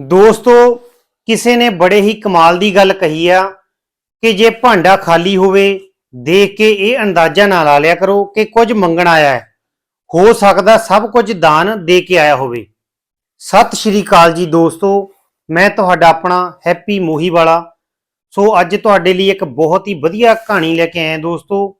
ਦੋਸਤੋ, ਕਿਸੇ ਨੇ ਬੜੇ ਹੀ ਕਮਾਲ ਦੀ ਗੱਲ ਕਹੀ ਆ ਕਿ ਜੇ ਭਾਂਡਾ ਖਾਲੀ ਹੋਵੇ, ਦੇਖ ਕੇ ਇਹ ਅੰਦਾਜ਼ਾ ਨਾ ਲਾ ਲਿਆ ਕਰੋ ਕਿ ਕੁਝ ਮੰਗਣ ਆਇਆ ਹੈ। ਹੋ ਸਕਦਾ ਸਭ ਕੁਝ ਦਾਨ ਦੇ ਕੇ ਆਇਆ ਹੋਵੇ। ਸਤਿ ਸ਼੍ਰੀ ਅਕਾਲ ਜੀ ਦੋਸਤੋ, ਮੈਂ ਤੁਹਾਡਾ ਆਪਣਾ ਹੈਪੀ ਮੋਹੀ ਵਾਲਾ ਸੋ ਅੱਜ ਤੁਹਾਡੇ ਲਈ ਇੱਕ ਬਹੁਤ ਹੀ ਵਧੀਆ ਕਹਾਣੀ ਲੈ ਕੇ ਆਇਆ ਦੋਸਤੋ।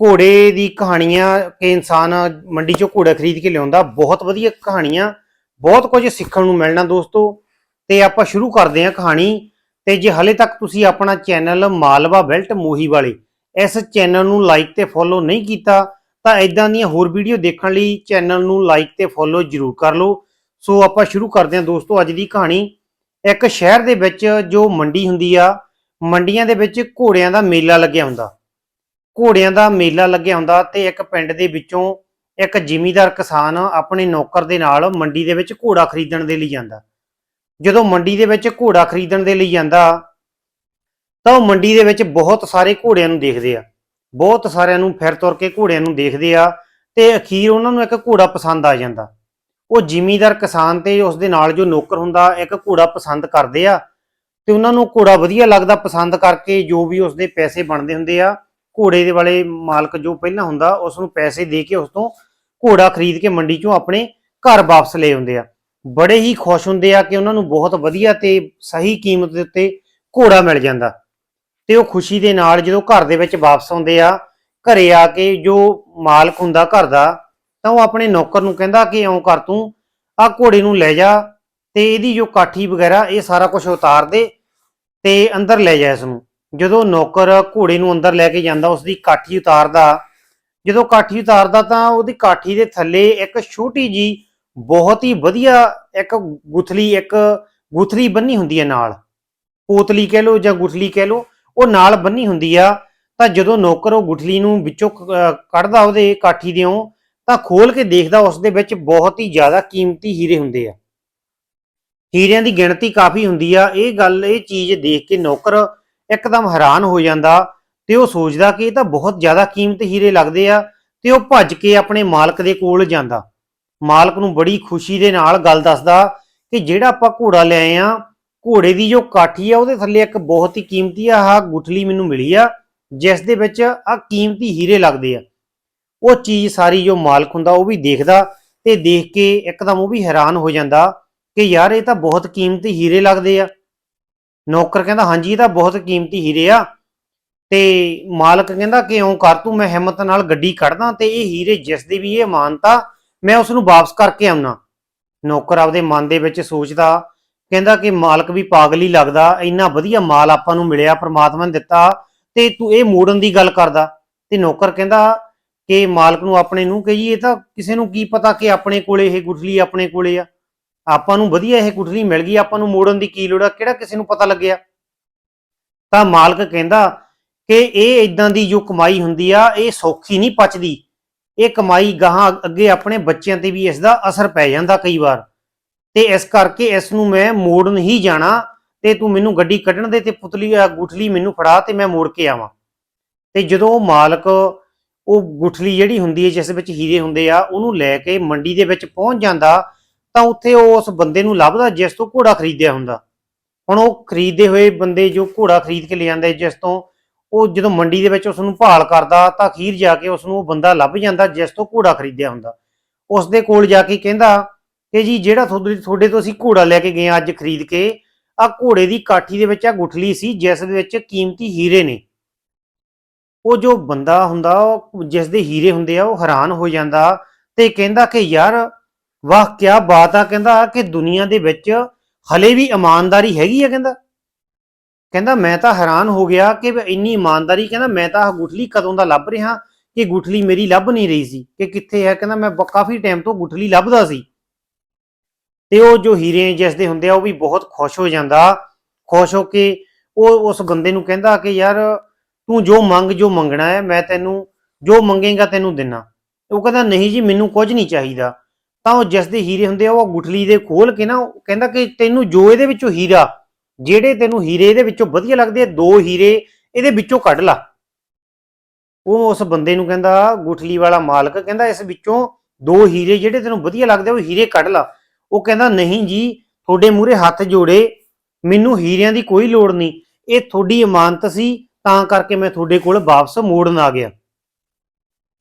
ਘੋੜੇ ਦੀ ਕਹਾਣੀਆਂ ਕਿ ਇਨਸਾਨ ਮੰਡੀ ਚੋਂ ਘੋੜਾ ਖਰੀਦ ਕੇ ਲਿਆਉਂਦਾ, ਬਹੁਤ ਵਧੀਆ ਕਹਾਣੀਆਂ ਬਹੁਤ ਕੁਝ ਸਿੱਖਣ ਨੂੰ ਮਿਲਣਾ ਦੋਸਤੋ। ਤੇ ਆਪਾਂ ਸ਼ੁਰੂ ਕਰਦੇ ਹਾਂ ਕਹਾਣੀ। ਤੇ ਜੇ ਹਲੇ ਤੱਕ ਤੁਸੀਂ ਆਪਣਾ ਚੈਨਲ ਮਾਲਵਾ ਬੈਲਟ ਮੋਹੀ ਵਾਲੇ ਇਸ ਚੈਨਲ ਨੂੰ ਲਾਈਕ ਤੇ ਫੋਲੋ ਨਹੀਂ ਕੀਤਾ, ਤਾਂ ਇਦਾਂ ਦੀਆਂ ਹੋਰ ਵੀਡੀਓ ਦੇਖਣ ਲਈ ਚੈਨਲ ਨੂੰ ਲਾਈਕ ਤੇ ਫੋਲੋ ਜਰੂਰ ਕਰ ਲਓ। ਸੋ ਆਪਾਂ ਸ਼ੁਰੂ ਕਰਦੇ ਹਾਂ ਦੋਸਤੋ ਅੱਜ ਦੀ ਕਹਾਣੀ। ਇੱਕ ਸ਼ਹਿਰ ਦੇ ਵਿੱਚ ਜੋ ਮੰਡੀ ਹੁੰਦੀ ਆ, ਮੰਡੀਆਂ ਦੇ ਵਿੱਚ ਘੋੜਿਆਂ ਦਾ ਮੇਲਾ ਲੱਗਿਆ ਹੁੰਦਾ। ਘੋੜਿਆਂ ਦਾ ਮੇਲਾ ਲੱਗਿਆ ਹੁੰਦਾ ਤੇ ਇੱਕ ਪਿੰਡ ਦੇ ਵਿੱਚੋਂ ਇੱਕ ਜਿਮੀਦਾਰ ਕਿਸਾਨ ਆਪਣੇ ਨੌਕਰ ਦੇ ਨਾਲ ਮੰਡੀ ਦੇ ਵਿੱਚ ਘੋੜਾ ਖਰੀਦਣ ਦੇ ਲਈ ਜਾਂਦਾ। ਜਦੋਂ ਮੰਡੀ ਦੇ ਵਿੱਚ ਘੋੜਾ ਖਰੀਦਣ ਦੇ ਲਈ ਜਾਂਦਾ, ਤਾਂ ਉਹ ਮੰਡੀ ਦੇ ਵਿੱਚ ਬਹੁਤ ਸਾਰੇ ਘੋੜਿਆਂ ਨੂੰ ਦੇਖਦੇ ਆ। ਬਹੁਤ ਸਾਰਿਆਂ ਨੂੰ ਫਿਰ ਤੁਰ ਕੇ ਘੋੜਿਆਂ ਨੂੰ ਦੇਖਦੇ ਆ ਤੇ ਅਖੀਰ ਉਹਨਾਂ ਨੂੰ ਇੱਕ ਘੋੜਾ ਪਸੰਦ ਆ ਜਾਂਦਾ। ਉਹ ਜਿਮੀਦਾਰ ਕਿਸਾਨ ਤੇ ਉਸ ਦੇ ਨਾਲ ਜੋ ਨੌਕਰ ਹੁੰਦਾ, ਇੱਕ ਘੋੜਾ ਪਸੰਦ ਕਰਦੇ ਆ ਤੇ ਉਹਨਾਂ ਨੂੰ ਘੋੜਾ ਵਧੀਆ ਲੱਗਦਾ ਪਸੰਦ ਕਰਕੇ ਜੋ ਵੀ ਉਸਦੇ ਪੈਸੇ ਬਣਦੇ ਹੁੰਦੇ ਆ, ਘੋੜੇ ਦੇ ਵਾਲੇ ਮਾਲਕ ਜੋ ਪਹਿਲਾਂ ਹੁੰਦਾ, ਉਸ ਨੂੰ ਪੈਸੇ ਦੇ ਕੇ ਉਸ ਤੋਂ ਘੋੜਾ ਖਰੀਦ ਕੇ ਮੰਡੀ ਚੋਂ ਆਪਣੇ ਘਰ ਵਾਪਸ ਲੈ ਆਉਂਦੇ ਆ। ਬੜੇ ਹੀ ਖੁਸ਼ ਹੁੰਦੇ ਆ ਕਿ ਉਹਨਾਂ ਨੂੰ ਬਹੁਤ ਵਧੀਆ ਤੇ ਸਹੀ ਕੀਮਤ ਦੇ ਉੱਤੇ ਘੋੜਾ ਮਿਲ ਜਾਂਦਾ। ਤੇ ਉਹ ਖੁਸ਼ੀ ਦੇ ਨਾਲ ਜਦੋਂ ਘਰ ਦੇ ਵਿੱਚ ਵਾਪਸ ਆਉਂਦੇ ਆ, ਘਰੇ ਆ ਕੇ ਜੋ ਮਾਲਕ ਹੁੰਦਾ ਘਰ ਦਾ, ਤਾਂ ਉਹ ਆਪਣੇ ਨੌਕਰ ਨੂੰ ਕਹਿੰਦਾ ਕਿ ਇਉਂ ਕਰ ਤੂੰ ਆ ਘੋੜੇ ਨੂੰ ਲੈ ਜਾ ਤੇ ਇਹਦੀ ਜੋ ਕਾਠੀ ਵਗੈਰਾ ਇਹ ਸਾਰਾ ਕੁਝ ਉਤਾਰ ਦੇ ਤੇ ਅੰਦਰ ਲੈ ਜਾ ਇਸ ਨੂੰ। ਜਦੋਂ ਨੌਕਰ ਘੋੜੇ ਨੂੰ ਅੰਦਰ ਲੈ ਕੇ ਜਾਂਦਾ ਉਸ ਦੀ ਕਾਠੀ ਉਤਾਰਦਾ ਜਦੋਂ ਕਾਠੀ ਉਤਾਰਦਾ ਤਾਂ ਉਹਦੀ ਕਾਠੀ ਦੇ ਥੱਲੇ ਇੱਕ ਛੋਟੀ ਜੀ ਬਹੁਤ ਹੀ ਵਧੀਆ ਇੱਕ ਗੁਥਲੀ ਇੱਕ ਗੁਥਲੀ ਬੰਨੀ ਹੁੰਦੀ ਹੈ ਨਾਲ। ਪੋਤਲੀ ਕਹਿ ਲਓ ਜਾਂ ਗੁਠਲੀ ਕਹਿ ਲਓ, ਉਹ ਨਾਲ ਬੰਨੀ ਹੁੰਦੀ ਆ। ਤਾਂ ਜਦੋਂ ਨੌਕਰ ਉਹ ਗੁਠਲੀ ਨੂੰ ਵਿੱਚੋਂ ਕੱਢਦਾ ਉਹਦੇ ਕਾਠੀ ਦਿਓ, ਤਾਂ ਖੋਲ ਕੇ ਦੇਖਦਾ ਉਸ ਦੇ ਵਿੱਚ ਬਹੁਤ ਹੀ ਜ਼ਿਆਦਾ ਕੀਮਤੀ ਹੀਰੇ ਹੁੰਦੇ ਆ। ਹੀਰਿਆਂ ਦੀ ਗਿਣਤੀ ਕਾਫੀ ਹੁੰਦੀ ਆ। ਇਹ ਗੱਲ, ਇਹ ਚੀਜ਼ ਦੇਖ ਕੇ ਨੌਕਰ ਇੱਕਦਮ ਹੈਰਾਨ ਹੋ ਜਾਂਦਾ ਤੇ ਉਹ ਸੋਚਦਾ ਕਿ ਇਹ ਤਾਂ ਬਹੁਤ ਜ਼ਿਆਦਾ ਕੀਮਤ ਹੀਰੇ ਲੱਗਦੇ ਆ ਤੇ ਉਹ ਭੱਜ ਕੇ ਆਪਣੇ ਮਾਲਕ ਦੇ ਕੋਲ ਜਾਂਦਾ। ਮਾਲਕ ਨੂੰ ਬੜੀ ਖੁਸ਼ੀ ਦੇ ਨਾਲ ਗੱਲ ਦੱਸਦਾ ਕਿ ਜਿਹੜਾ ਆਪਾਂ ਘੋੜਾ ਲੈ ਆ, ਘੋੜੇ ਦੀ ਜੋ ਕਾਠੀ ਆ, ਉਹਦੇ ਥੱਲੇ ਇੱਕ ਬਹੁਤ ਹੀ ਕੀਮਤੀ ਆ, ਆਹ ਗੁਠਲੀ ਮੈਨੂੰ ਮਿਲੀ ਆ, ਜਿਸ ਦੇ ਵਿੱਚ ਆ ਕੀਮਤੀ ਹੀਰੇ ਲੱਗਦੇ ਆ। ਉਹ ਚੀਜ਼ ਸਾਰੀ ਜੋ ਮਾਲਕ ਹੁੰਦਾ, ਉਹ ਵੀ ਦੇਖਦਾ ਤੇ ਦੇਖ ਕੇ ਇੱਕਦਮ ਉਹ ਵੀ ਹੈਰਾਨ ਹੋ ਜਾਂਦਾ ਕਿ ਯਾਰ ਇਹ ਤਾਂ ਬਹੁਤ ਕੀਮਤੀ ਹੀਰੇ ਲੱਗਦੇ ਆ। ਨੌਕਰ ਕਹਿੰਦਾ, ਹਾਂਜੀ, ਇਹ ਤਾਂ ਬਹੁਤ ਕੀਮਤੀ ਹੀਰੇ ਆ। ਤੇ ਮਾਲਕ ਕਹਿੰਦਾ ਕਿ ਇਉਂ ਕਰ, ਤੂੰ ਮੈਂ ਹਿੰਮਤ ਨਾਲ ਗੱਡੀ ਕੱਢਦਾ ਤੇ ਇਹ ਹੀਰੇ ਜਿਸ ਦੀ ਵੀ ਇਹ ਮਾਨਤਾ, ਮੈਂ ਉਸ ਨੂੰ ਵਾਪਸ ਕਰਕੇ ਆਉਣਾ। ਨੌਕਰ ਆਪਦੇ ਮਨ ਦੇ ਵਿੱਚ ਸੋਚਦਾ, ਕਹਿੰਦਾ ਕਿ ਮਾਲਕ ਵੀ ਪਾਗਲ ਹੀ ਲੱਗਦਾ, ਇੰਨਾ ਵਧੀਆ ਮਾਲ ਆਪਾਂ ਨੂੰ ਮਿਲਿਆ, ਪ੍ਰਮਾਤਮਾ ਨੇ ਦਿੱਤਾ, ਤੇ ਤੂੰ ਇਹ ਮੋੜਨ ਦੀ ਗੱਲ ਕਰਦਾ। ਤੇ ਨੌਕਰ ਕਹਿੰਦਾ ਕਿ ਮਾਲਕ ਨੂੰ ਆਪਣੇ ਨੂੰ ਕਿ ਜੀ, ਇਹ ਤਾਂ ਕਿਸੇ ਨੂੰ ਕੀ ਪਤਾ ਕਿ ਆਪਣੇ ਕੋਲੇ ਇਹ ਗੁਠਲੀ ਆਪਣੇ ਕੋਲੇ ਆ। ਆਪਾਂ ਨੂੰ ਵਧੀਆ ਇਹ ਗੁਠਲੀ ਮਿਲ ਗਈ, ਆਪਾਂ ਨੂੰ ਮੋੜਨ ਦੀ ਕੀ ਲੋੜ ਆ, ਕਿਹੜਾ ਕਿਸੇ ਨੂੰ ਪਤਾ ਲੱਗਿਆ? ਤਾਂ ਮਾਲਕ ਕਹਿੰਦਾ ਕਿ ਇਹ ਇਦਾਂ ਦੀ ਜੋ ਕਮਾਈ ਹੁੰਦੀ ਆ, ਇਹ ਸੌਖੀ ਨਹੀਂ ਪਚਦੀ। ਇਹ ਕਮਾਈ ਗਾਹਾਂ ਅੱਗੇ ਆਪਣੇ ਬੱਚਿਆਂ ਤੇ ਵੀ ਇਸ ਦਾ ਅਸਰ ਪੈ ਜਾਂਦਾ ਕਈ ਵਾਰ। ਤੇ ਇਸ ਕਰਕੇ ਇਸ ਨੂੰ ਮੈਂ ਮੋੜ ਹੀ ਜਾਣਾ ਤੇ ਤੂੰ ਮੈਨੂੰ ਗੱਡੀ ਕੱਢਣ ਦੇ ਤੇ ਪੁਤਲੀ ਗੁਠਲੀ ਮੈਨੂੰ ਫੜਾ ਤੇ ਮੈਂ ਮੋੜ ਕੇ ਆਵਾਂ। ਤੇ ਜਦੋਂ ਉਹ ਮਾਲਕ ਉਹ ਗੁਠਲੀ ਜਿਹੜੀ ਹੁੰਦੀ ਹੈ, ਜਿਸ ਵਿੱਚ ਹੀਰੇ ਹੁੰਦੇ ਆ, ਉਹਨੂੰ ਲੈ ਕੇ ਮੰਡੀ ਦੇ ਵਿੱਚ ਪਹੁੰਚ ਜਾਂਦਾ, ਤਾਂ ਉੱਥੇ ਉਹ ਉਸ ਬੰਦੇ ਨੂੰ ਲੱਭਦਾ ਜਿਸ ਤੋਂ ਘੋੜਾ ਖਰੀਦਿਆ ਹੁੰਦਾ। ਹੁਣ ਉਹ ਖਰੀਦੇ ਹੋਏ ਬੰਦੇ ਜੋ ਘੋੜਾ ਖਰੀਦ ਕੇ ਲੈ ਜਾਂਦੇ ਜਿਸ ਤੋਂ ਉਹ ਜਦੋਂ ਮੰਡੀ ਦੇ ਵਿੱਚ ਉਸ ਨੂੰ ਭਾਲ ਕਰਦਾ ਤਾਂ ਅਖੀਰ ਜਾ ਕੇ ਉਸ ਨੂੰ ਉਹ ਬੰਦਾ ਲੱਭ ਜਾਂਦਾ ਜਿਸ ਤੋਂ ਘੋੜਾ ਖਰੀਦਿਆ ਹੁੰਦਾ। ਉਸ ਦੇ ਕੋਲ ਜਾ ਕੇ ਕਹਿੰਦਾ ਕਿ ਜੀ ਜਿਹੜਾ ਤੁਹਾਡੇ ਤੁਹਾਡੇ ਤੋਂ ਅਸੀਂ ਘੋੜਾ ਲੈ ਕੇ ਗਏ ਅੱਜ ਖਰੀਦ ਕੇ ਆ ਘੋੜੇ ਦੀ ਕਾਠੀ ਦੇ ਵਿੱਚ ਆ ਗੁਠਲੀ ਸੀ ਜਿਸ ਦੇ ਵਿੱਚ ਕੀਮਤੀ ਹੀਰੇ ਨੇ। ਉਹ ਜੋ ਬੰਦਾ ਹੁੰਦਾ, ਉਹ ਜਿਸ ਦੇ ਹੀਰੇ ਹੁੰਦੇ ਆ, ਉਹ ਹੈਰਾਨ ਹੋ ਜਾਂਦਾ ਤੇ ਕਹਿੰਦਾ ਕਿ ਯਾਰ ਵਾਹ ਕੀ ਬਾਤ ਆ, ਕਹਿੰਦਾ ਕਿ ਦੁਨੀਆ ਦੇ ਵਿੱਚ ਹਲੇ ਵੀ ਇਮਾਨਦਾਰੀ ਹੈਗੀ ਆ, ਕਹਿੰਦਾ। ਕਹਿੰਦਾ, ਮੈਂ ਤਾਂ ਹੈਰਾਨ ਹੋ ਗਿਆ ਕਿ ਇੰਨੀ ਇਮਾਨਦਾਰੀ, ਕਹਿੰਦਾ, ਮੈਂ ਤਾਂ ਗੁਠਲੀ ਕਦੋਂ ਦਾ ਲੱਭ ਰਿਹਾ ਕਿ ਗੁਠਲੀ ਮੇਰੀ ਲੱਭ ਨਹੀਂ ਰਹੀ ਸੀ, ਕਿ ਕਿੱਥੇ ਹੈ? ਕਹਿੰਦਾ, ਮੈਂ ਕਾਫੀ ਟਾਈਮ ਤੋਂ ਗੁਠਲੀ ਲੱਭਦਾ ਸੀ। ਤੇ ਉਹ ਜੋ ਹੀਰੇ ਜਿਸ ਦੇ ਹੁੰਦੇ ਆ, ਉਹ ਵੀ ਬਹੁਤ ਖੁਸ਼ ਹੋ ਜਾਂਦਾ, ਖੁਸ਼ ਹੋ ਕੇ ਉਹ ਉਸ ਬੰਦੇ ਨੂੰ ਕਹਿੰਦਾ ਕਿ, ਯਾਰ, ਤੂੰ ਜੋ ਮੰਗ, ਜੋ ਮੰਗਣਾ ਹੈ, ਮੈਂ ਤੈਨੂੰ, ਜੋ ਮੰਗੇਗਾ ਤੈਨੂੰ ਦੇਣਾ ਉਹ ਕਹਿੰਦਾ, ਨਹੀਂ ਜੀ, ਮੈਨੂੰ ਕੁਝ ਨਹੀਂ ਚਾਹੀਦਾ। ਤਾਂ ਉਹ ਜਿਸ ਦੇ ਹੀਰੇ ਹੁੰਦੇ ਆ, ਉਹ ਗੁਠਲੀ ਦੇ ਖੋਲ ਕੇ ਨਾ, ਉਹ ਕਹਿੰਦਾ ਕਿ ਤੈਨੂੰ ਜੋ ਇਹਦੇ ਵਿੱਚੋਂ ਹੀਰਾ ਜਿਹੜੇ ਤੈਨੂੰ ਹੀਰੇ ਇਹਦੇ ਵਿੱਚੋਂ ਵਧੀਆ ਲੱਗਦੇ ਆ, ਦੋ ਹੀਰੇ ਇਹਦੇ ਵਿੱਚੋਂ ਕੱਢ ਲਾ। ਉਹ ਉਸ ਬੰਦੇ ਨੂੰ ਕਹਿੰਦਾ, ਗੁਠਲੀ ਵਾਲਾ ਮਾਲਕ ਕਹਿੰਦਾ, ਇਸ ਵਿੱਚੋਂ ਦੋ ਹੀਰੇ ਜਿਹੜੇ ਤੈਨੂੰ ਵਧੀਆ ਲੱਗਦੇ ਉਹ ਹੀਰੇ ਕੱਢ ਲਾ। ਉਹ ਕਹਿੰਦਾ, ਨਹੀਂ ਜੀ, ਤੁਹਾਡੇ ਮੂਹਰੇ ਹੱਥ ਜੋੜੇ, ਮੈਨੂੰ ਹੀਰਿਆਂ ਦੀ ਕੋਈ ਲੋੜ ਨਹੀਂ। ਇਹ ਤੁਹਾਡੀ ਇਮਾਨਤ ਸੀ, ਤਾਂ ਕਰਕੇ ਮੈਂ ਤੁਹਾਡੇ ਕੋਲ ਵਾਪਸ ਮੋੜਨ ਆ ਗਿਆ।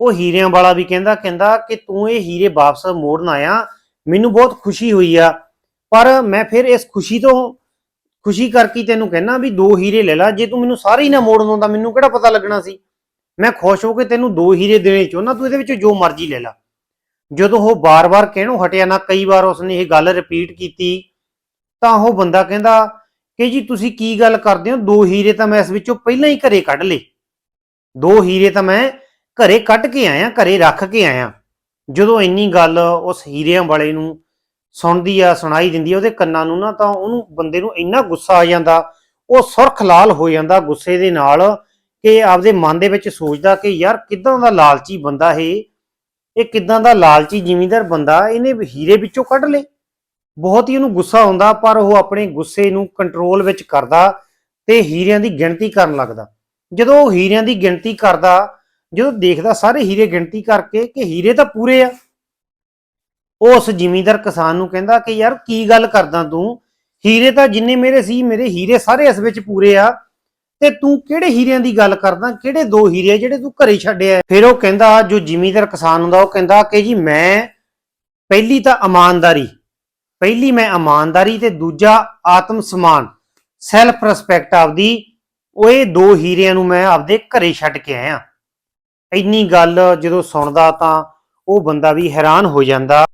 ਉਹ ਹੀਰਿਆਂ ਵਾਲਾ ਵੀ ਕਹਿੰਦਾ ਕਹਿੰਦਾ ਕਿ ਤੂੰ ਇਹ ਹੀਰੇ ਵਾਪਸ ਮੋੜਨ ਆਇਆ, ਮੈਨੂੰ ਬਹੁਤ ਖੁਸ਼ੀ ਹੋਈ ਆ। ਪਰ ਮੈਂ ਫਿਰ ਇਸ ਖੁਸ਼ੀ ਤੋਂ ਖੁਸ਼ੀ ਕਰਕੇ ਤੈਨੂੰ ਕਹਿਣਾ ਵੀ ਦੋ ਹੀਰੇ ਲੈ ਲੈ। ਜੇ ਤੂੰ ਮੈਨੂੰ ਸਾਰੇ ਹੀ ਨਾ ਮੋੜਨ ਆਉਂਦਾ ਮੈਨੂੰ ਕਿਹੜਾ ਪਤਾ ਲੱਗਣਾ ਸੀ? ਮੈਂ ਖੁਸ਼ ਹੋ ਕੇ ਤੈਨੂੰ ਦੋ ਹੀਰੇ ਦੇਣੇ ਚਾਹੁੰਦਾ ਤੂੰ ਇਹਦੇ ਵਿੱਚੋਂ ਜੋ ਮਰਜ਼ੀ ਲੈ ਲੈ। ਜਦੋਂ ਉਹ ਬਾਰ-ਬਾਰ ਕਹਿਣੋਂ ਹਟਿਆ ਨਾ, ਕਈ ਵਾਰ ਉਸਨੇ ਇਹ ਗੱਲ ਰਿਪੀਟ ਕੀਤੀ, ਤਾਂ ਉਹ ਬੰਦਾ ਕਹਿੰਦਾ ਕਿ ਜੀ ਤੁਸੀਂ ਕੀ ਗੱਲ ਕਰਦੇ ਹੋ? ਦੋ ਹੀਰੇ ਤਾਂ ਮੈਂ ਇਸ ਵਿੱਚੋਂ ਪਹਿਲਾਂ ਹੀ ਘਰੇ ਕੱਢ ਲਏ। ਦੋ ਹੀਰੇ ਤਾਂ ਮੈਂ ਘਰੇ ਕੱਢ ਕੇ ਆਇਆ, ਘਰੇ ਰੱਖ ਕੇ ਆਇਆ। ਜਦੋਂ ਇੰਨੀ ਗੱਲ ਉਸ ਹੀਰਿਆਂ ਵਾਲੇ ਨੂੰ ਸੁਣਦੀ ਆ, ਸੁਣਾਈ ਦਿੰਦੀ ਆ, ਉਹਦੇ ਕੰਨਾਂ ਨੂੰ ਨਾ ਤਾਂ ਉਹਨੂੰ ਬੰਦੇ ਨੂੰ ਇੰਨਾ ਗੁੱਸਾ ਆ ਜਾਂਦਾ, ਉਹ ਸੁਰਖ ਲਾਲ ਹੋ ਜਾਂਦਾ ਗੁੱਸੇ ਦੇ ਨਾਲ ਕਿ ਆਪਦੇ ਮਨ ਦੇ ਵਿੱਚ ਸੋਚਦਾ ਕਿ ਯਾਰ ਕਿਦਾਂ ਦਾ ਲਾਲਚੀ ਬੰਦਾ ਇਹ ਇਹ ਕਿਦਾਂ ਦਾ ਲਾਲਚੀ ਜ਼ਿਮੀਂਦਾਰ ਬੰਦਾ, ਇਹਨੇ ਹੀਰੇ ਵਿੱਚੋਂ ਕੱਢ ਲਏ। ਬਹੁਤ ਹੀ ਉਹਨੂੰ ਗੁੱਸਾ ਆਉਂਦਾ, ਪਰ ਉਹ ਆਪਣੇ ਗੁੱਸੇ ਨੂੰ ਕੰਟਰੋਲ ਵਿੱਚ ਕਰਦਾ ਤੇ ਹੀਰਿਆਂ ਦੀ ਗਿਣਤੀ ਕਰਨ ਲੱਗਦਾ। ਜਦੋਂ ਉਹ ਹੀਰਿਆਂ ਦੀ ਗਿਣਤੀ ਕਰਦਾ, ਜਦੋਂ ਦੇਖਦਾ ਸਾਰੇ ਹੀਰੇ ਗਿਣਤੀ ਕਰਕੇ ਕਿ ਹੀਰੇ ਤਾਂ ਪੂਰੇ ਆ ਉਹ ਉਸ ਜ਼ਿਮੀਂਦਾਰ ਕਿਸਾਨ ਨੂੰ ਕਹਿੰਦਾ ਕਿ ਯਾਰ ਕੀ ਗੱਲ ਕਰਦਾ ਤੂੰ? ਹੀਰੇ ਤਾਂ ਜਿੰਨੇ ਮੇਰੇ ਸੀ, ਮੇਰੇ ਹੀਰੇ ਸਾਰੇ ਇਸ ਵਿੱਚ ਪੂਰੇ ਆ। ਤੇ ਤੂੰ ਕਿਹੜੇ ਹੀਰਿਆਂ ਦੀ ਗੱਲ ਕਰਦਾ? ਕਿਹੜੇ ਦੋ ਹੀਰੇ ਜਿਹੜੇ ਤੂੰ ਘਰੇ ਛੱਡਿਆ ਫਿਰ ਉਹ ਕਹਿੰਦਾ, ਜੋ ਜ਼ਿਮੀਂਦਾਰ ਕਿਸਾਨ ਹੁੰਦਾ, ਉਹ ਕਹਿੰਦਾ ਕਿ ਜੀ ਮੈਂ ਪਹਿਲੀ ਤਾਂ ਇਮਾਨਦਾਰੀ, ਪਹਿਲੀ ਮੈਂ ਇਮਾਨਦਾਰੀ ਤੇ ਦੂਜਾ ਆਤਮ ਸਮਾਨ ਸੈਲਫ ਰਿਸਪੈਕਟ ਆਪਦੀ, ਉਹ ਇਹ ਦੋ ਹੀਰਿਆਂ ਨੂੰ ਮੈਂ ਆਪਦੇ ਘਰੇ ਛੱਡ ਕੇ ਆਇਆ। ਇੰਨੀ ਗੱਲ ਜਦੋਂ ਸੁਣਦਾ ਤਾਂ ਉਹ ਬੰਦਾ ਵੀ ਹੈਰਾਨ ਹੋ ਜਾਂਦਾ।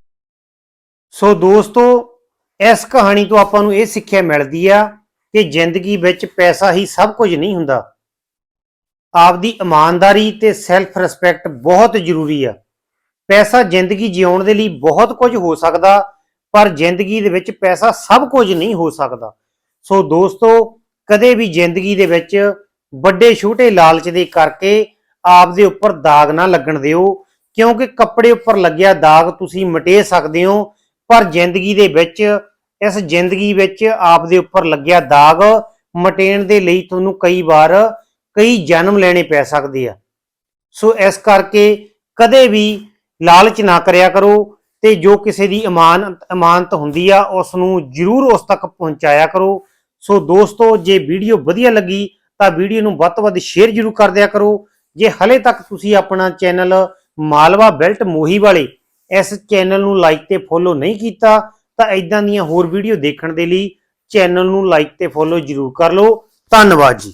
ਸੋ ਦੋਸਤੋ, ਇਸ ਕਹਾਣੀ ਤੋਂ ਆਪਾਂ ਨੂੰ ਇਹ ਸਿੱਖਿਆ ਮਿਲਦੀ ਆ ਕਿ ਜ਼ਿੰਦਗੀ ਵਿੱਚ ਪੈਸਾ ਹੀ ਸਭ ਕੁਝ ਨਹੀਂ ਹੁੰਦਾ। ਆਪਦੀ ਇਮਾਨਦਾਰੀ ਤੇ ਸੈਲਫ ਰਿਸਪੈਕਟ ਬਹੁਤ ਜ਼ਰੂਰੀ ਆ। ਪੈਸਾ ਜ਼ਿੰਦਗੀ ਜਿਉਣ ਦੇ ਲਈ ਬਹੁਤ ਕੁਝ ਹੋ ਸਕਦਾ, ਪਰ ਜ਼ਿੰਦਗੀ ਦੇ ਵਿੱਚ ਪੈਸਾ ਸਭ ਕੁਝ ਨਹੀਂ ਹੋ ਸਕਦਾ। ਸੋ ਦੋਸਤੋ, ਕਦੇ ਵੀ ਜ਼ਿੰਦਗੀ ਦੇ ਵਿੱਚ ਵੱਡੇ ਛੋਟੇ ਲਾਲਚ ਦੇ ਕਰਕੇ ਆਪ ਦੇ ਉੱਪਰ ਦਾਗ ਨਾ ਲੱਗਣ ਦਿਓ, ਕਿਉਂਕਿ ਕੱਪੜੇ ਉੱਪਰ ਲੱਗਿਆ ਦਾਗ ਤੁਸੀਂ ਮਿਟੇ ਸਕਦੇ ਹੋ ਪਰ ਜ਼ਿੰਦਗੀ ਦੇ ਵਿੱਚ, ਇਸ ਜ਼ਿੰਦਗੀ ਵਿੱਚ ਆਪ ਦੇ ਉੱਪਰ ਲੱਗਿਆ ਦਾਗ ਮਟੇਣ ਦੇ ਲਈ ਤੁਹਾਨੂੰ ਕਈ ਵਾਰ ਕਈ ਜਨਮ ਲੈਣੇ ਪੈ ਸਕਦੇ ਆ। ਸੋ ਇਸ ਕਰਕੇ ਕਦੇ ਵੀ ਲਾਲਚ ਨਾ ਕਰਿਆ ਕਰੋ ਤੇ ਜੋ ਕਿਸੇ ਦੀ ਇਮਾਨ, ਇਮਾਨਤ ਹੁੰਦੀ ਆ ਉਸ ਨੂੰ ਜਰੂਰ ਉਸ ਤੱਕ ਪਹੁੰਚਾਇਆ ਕਰੋ। ਸੋ ਦੋਸਤੋ, ਜੇ ਵੀਡੀਓ ਵਧੀਆ ਲੱਗੀ ਤਾਂ ਵੀਡੀਓ ਨੂੰ ਵੱਧ ਤੋਂ ਵੱਧ ਸ਼ੇਅਰ ਜਰੂਰ ਕਰ ਦਿਆ ਕਰੋ। ਜੇ ਹਲੇ ਤੱਕ ਤੁਸੀਂ ਆਪਣਾ ਚੈਨਲ ਮਾਲਵਾ ਬੈਲਟ ਮੋਹੀ ਵਾਲੇ ਇਸ ਚੈਨਲ ਨੂੰ ਲਾਈਕ ਤੇ ਫੋਲੋ ਨਹੀਂ ਕੀਤਾ, ਤਾਂ ਇਦਾਂ ਦੀਆਂ ਹੋਰ ਵੀਡੀਓ ਦੇਖਣ ਦੇ ਲਈ ਚੈਨਲ ਨੂੰ ਲਾਈਕ ਤੇ ਫੋਲੋ ਜਰੂਰ ਕਰ ਲਓ। ਧੰਨਵਾਦ ਜੀ।